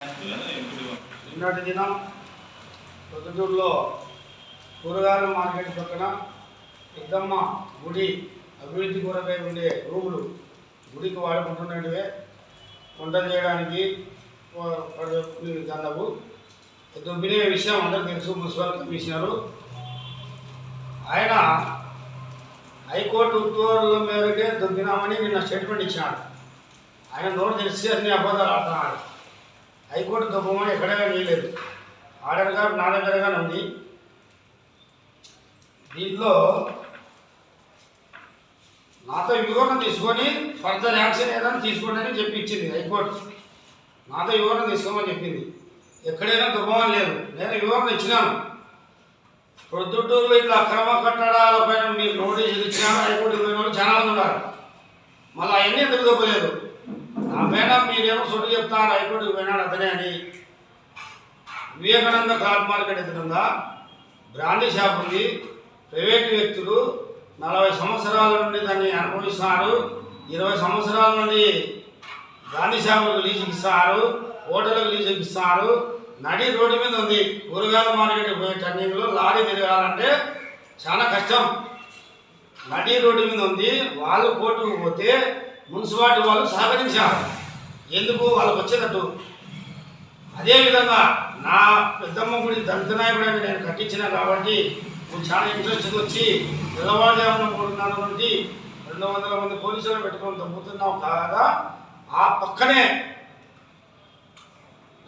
నిన్నటి దినం పొద్దుటూరులో కూరగాయల మార్కెట్ పక్కన పెద్దమ్మ గుడి అభివృద్ధి కొరకై ఉండే రూములు గుడికి వాడుకుంటున్నట్టువే. వంటలు చేయడానికి దండవు దుబ్బినే విషయం అందరూ తెలుసు మున్సిపల్ కమిషనరు. ఆయన హైకోర్టు ఉత్తర్వుల మేరకే దుబ్బినామని నిన్న స్టేట్మెంట్ ఇచ్చినాడు ఆయన నోరు తెలిసి అన్ని అబద్ధాలు ఆడుతున్నాడు. హైకోర్టు దుబ్బమని ఎక్కడైనా వేయలేదు. ఆర్డర్ గారు నా దగ్గరగానే ఉంది. దీంట్లో నాతో వివరణ తీసుకొని ఫర్దర్ యాక్షన్ ఏదైనా తీసుకోండి అని చెప్పి ఇచ్చింది హైకోర్టు. నాతో వివరణ తీసుకోమని చెప్పింది. ఎక్కడైనా దుబ్బమని లేదు. నేను వివరణ ఇచ్చినాను. ప్రొద్దుటూరులో ఇట్లా అక్రమ కట్టడాలపైన మీరు నోటీసులు ఇచ్చినా హైకోర్టు ఇరవై వాళ్ళు చాలా మంది ఉన్నారు. మళ్ళీ అవన్నీ ఎందుకు దొబ్బలేదు మేడం మీరేమో సొట్టు చెప్తారు? హైకోర్టుకు పోయినాడు అతనే అని. వివేకానంద కార్ మార్కెట్ ఎదురుందా బ్రాండీ షాప్ ఉంది. ప్రైవేట్ వ్యక్తులు నలభై సంవత్సరాల నుండి దాన్ని అనుభవిస్తున్నారు. ఇరవై సంవత్సరాల నుండి గాంధీ షాపులకు లీజుకి ఇస్తారు హోటళ్ళకు లీజుకి ఇస్తారు నడి రోడ్డు మీద ఉంది. కూరగాయల మార్కెట్ పోయే టర్నింగ్లో లారీ తిరగాలంటే చాలా కష్టం. నడి రోడ్డు మీద ఉంది. వాళ్ళు కోర్టుకు పోతే మున్సిపాలిటీ వాళ్ళు సహకరించారు. ఎందుకు? వాళ్ళకు వచ్చేటట్టు. అదేవిధంగా నా పెద్దమ్మ గుడి దళిత నాయకుడని నేను కట్టించిన కాబట్టి నువ్వు చాలా ఇంట్రెస్ట్ వచ్చి తెల్లవారుజామున మూడున్నర రెండు వందల మంది పోలీసులు పెట్టుకొని తగ్గుతున్నావు కాగా ఆ పక్కనే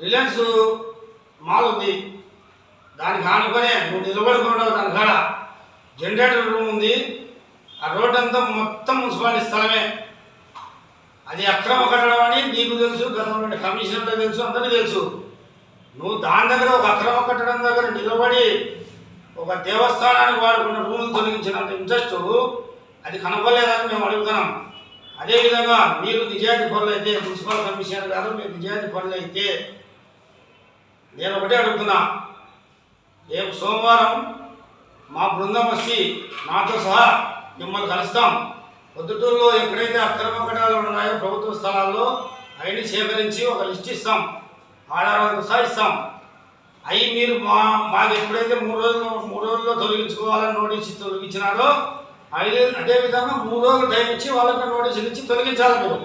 రిలయన్స్ మాల్ ఉంది. దానికి ఆనుకొనే నువ్వు నిలబడుకున్నావు దాని కాడ. జనరేటర్ రూమ్ ఉంది. ఆ రోడ్ అంతా మొత్తం మున్సిపాలిటీ స్థలమే. అది అక్రమ కట్టడం అని నీకు తెలుసు గతంలో కమిషనర్లకు తెలుసు అందరికీ తెలుసు. నువ్వు దాని దగ్గర ఒక అక్రమ కట్టడం దగ్గర నిలబడి ఒక దేవస్థానానికి వాడుకున్న భూమిని తొలగించినంత ఇంట్రెస్ట్ అది కనపడలేదని మేము అడుగుతున్నాం. అదేవిధంగా మీరు నిజాయితీ పనులు అయితే మున్సిపల్ కమిషనర్ గారు మీరు నిజాయితీ పనులు అయితే నేను ఒకటే అడుగుతున్నా. రేపు సోమవారం మా బృందం వచ్చి నాతో సహా మిమ్మల్ని కలుస్తాం. పొద్దుటూరులో ఎప్పుడైతే అక్రమ కట్టడాలు ఉన్నాయో ప్రభుత్వ స్థలాల్లో అవన్నీ సేకరించి ఒక లిస్ట్ ఇస్తాం. ఆధారాలతో సహా ఇస్తాం అవి మీరు మా మాకు ఎప్పుడైతే మూడు రోజులు మూడు రోజుల్లో తొలగించుకోవాలని నోటీస్ తొలగించినారో అదే అదేవిధంగా మూడు రోజులు టైం ఇచ్చి వాళ్ళకి నోటీసులు ఇచ్చి తొలగించాలి మీరు.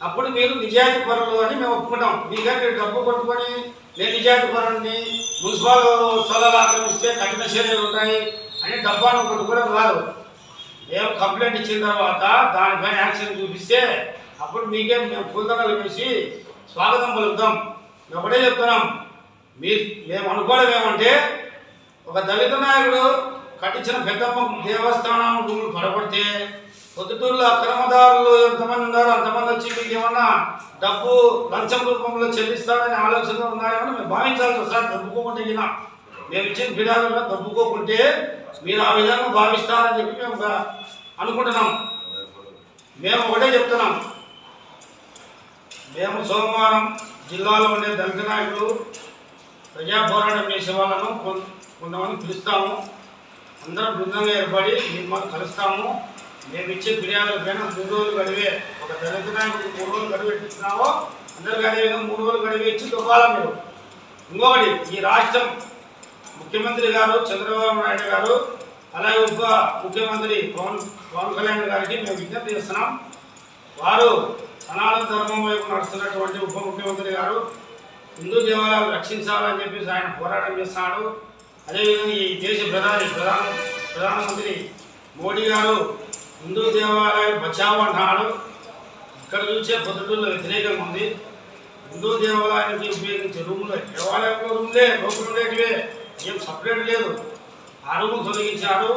అప్పుడు మీరు నిజాయితీ పరులు అని మేము ఒప్పుకుంటాం. మీ దగ్గర డబ్బు కొట్టుకొని నేను నిజాయితీ పరుని మున్సిపల్ స్థలాలు ఆక్రమిస్తే కఠిన చర్యలు ఉంటాయి అని డబ్బాను కొట్టుకోవడం కాదు ఏం కంప్లైంట్ ఇచ్చిన తర్వాత దానిపైన యాక్షన్ చూపిస్తే అప్పుడు మీకే మేము పూలదండలు వేసి స్వాగతం పలుకుతాం. మేము ఒకటే చెప్తున్నాం. మీరు మేము అనుకోవడం ఏమంటే ఒక దళిత నాయకుడు కట్టించిన పెద్దమ్మ దేవస్థానం భూములు పడబడితే పొద్దుటూరులో అక్రమదారులు ఎంతమంది ఉన్నారో అంతమంది వచ్చి మీకు ఏమన్నా డబ్బు లంచం రూపంలో చెల్లిస్తారనే ఆలోచన ఉన్నాయని మేము భావించాల్సి ఒకసారి దబ్బుకోకుంటే మేము ఇచ్చిన ఫిర్యాదులను దబ్బుకోకుంటే మీరు ఆ విధంగా భావిస్తారని చెప్పి మేము అనుకుంటున్నాం. మేము ఒకటే చెప్తున్నాం. మేము సోమవారం జిల్లాలో ఉండే దళిత నాయకులు ప్రజా పోరాటం చేసే వాళ్ళను కొంతమంది పిలుస్తాము. అందరం బృందంగా ఏర్పడి మిమ్మల్ని కలుస్తాము. మేము ఇచ్చే ఫిర్యాదుల పైన మూడు రోజులు గడివే. ఒక దళిత నాయకుడు మూడు రోజులు గడువు పెట్టిస్తున్నామో అందరికీ అదేవిధంగా మూడు రోజులు గడివే ఇచ్చి దొవ్వాలి మీరు? ఇంకొకటి ఈ రాష్ట్రం ముఖ్యమంత్రి గారు చంద్రబాబు నాయుడు గారు అలాగే ఉప ముఖ్యమంత్రి పవన్ పవన్ కళ్యాణ్ గారికి మేము విజ్ఞప్తి చేస్తున్నాం. వారు సనాతన ధర్మం వైపు నడుస్తున్నటువంటి ఉప ముఖ్యమంత్రి గారు హిందూ దేవాలయాలు రక్షించాలని చెప్పేసి ఆయన పోరాటం చేస్తున్నాడు. అదేవిధంగా ఈ దేశ ప్రధాని ప్రధాన ప్రధానమంత్రి మోడీ గారు హిందూ దేవాలయాలు బచావు అంటున్నాడు. ఇక్కడ చూసే పొద్దుటూరులో వ్యతిరేకంగా ఉంది. హిందూ దేవాలయానికి ఉపయోగించే రూములు దేవాలయంలో రూములే లోపల ఉండేటివే. ఏం సపరేట్ లేదు. అరువు తొలగించారు.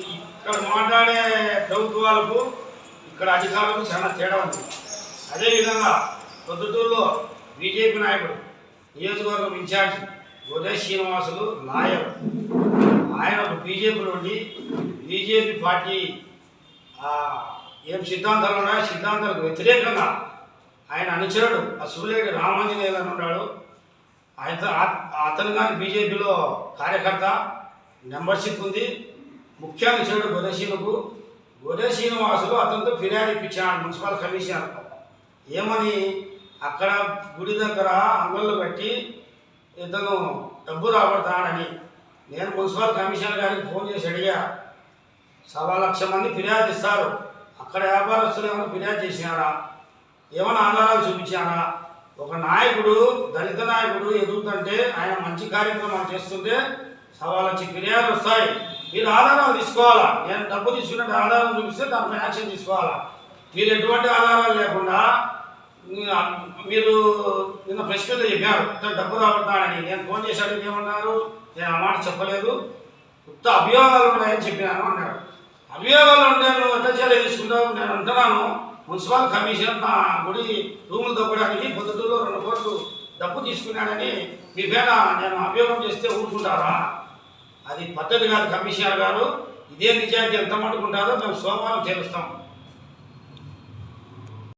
ఇక్కడ మాట్లాడే ప్రభుత్వాలకు ఇక్కడ అధికారులకు చాలా తేడా ఉంది. అదేవిధంగా పొద్దుటూరులో బీజేపీ నాయకుడు నియోజకవర్గం ఇన్ఛార్జ్ ఉదయ శ్రీనివాసులు లాయర్. ఆయన ఒక బీజేపీ నుండి బీజేపీ పార్టీ ఏం సిద్ధాంతాలు ఉన్నాయో సిద్ధాంతాలకు వ్యతిరేకంగా ఆయన అనుచరుడు ఆ సూర్యుడు రామాంజనేయులు అని ఉన్నాడు. ఆయన అతను కానీ బీజేపీలో కార్యకర్త మెంబర్షిప్ ఉంది. ముఖ్యంగా చెడు గొడశీలకు గొడె శ్రీనివాసులు అతనితో ఫిర్యాదు ఇప్పించాడు మున్సిపల్ కమిషనర్. ఏమని? అక్కడ గుడి దగ్గర అంగళ్ళు పెట్టి ఇతను డబ్బు రాబడతాడని. నేను మున్సిపల్ కమిషనర్ గారికి ఫోన్ చేసి అడిగా. సవా లక్ష మంది ఫిర్యాదు ఇస్తారు. అక్కడ వ్యాపారస్తులు ఏమైనా ఫిర్యాదు చేసినారా? ఏమైనా ఆధారాలు చూపించారా? ఒక నాయకుడు దళిత నాయకుడు ఎదుగుతుంటే ఆయన మంచి కార్యక్రమాలు చేస్తుంటే సవాళ్ళ లక్ష ఫిర్యాదు వస్తాయి. మీరు ఆధారాలు తీసుకోవాలా? నేను డబ్బు తీసుకున్నట్టు ఆధారం చూపిస్తే దానిపై యాక్షన్ తీసుకోవాలా? మీరు ఎటువంటి ఆధారాలు లేకుండా మీరు నిన్న ప్రెస్ మీద చెప్పారు ఇతను డబ్బు రాబడతానని నేను ఫోన్ చేసి ఏమన్నారు? నేను ఆ మాట చెప్పలేదు. కొత్త అభియోగాలు ఉన్నాయని చెప్పినాను అన్నాడు అభియోగాలు ఉంటే నువ్వు ఎట్లా చర్య తీసుకుంటావు నేను అంటున్నాను. మున్సిపల్ కమిషన్ నా గుడి రూములు తప్పడానికి పొద్దుటూరులో రెండు కోట్లు డబ్బు తీసుకున్నాడని మీ పేర నేను అభియోగం చేస్తే ఊరుకుంటారా? అది పద్ధతి కాదు కమిషనర్ గారు. ఇదే నిజాయితీ ఎంత మట్టుకుంటారో మేము సోమవారం చేరుస్తాం.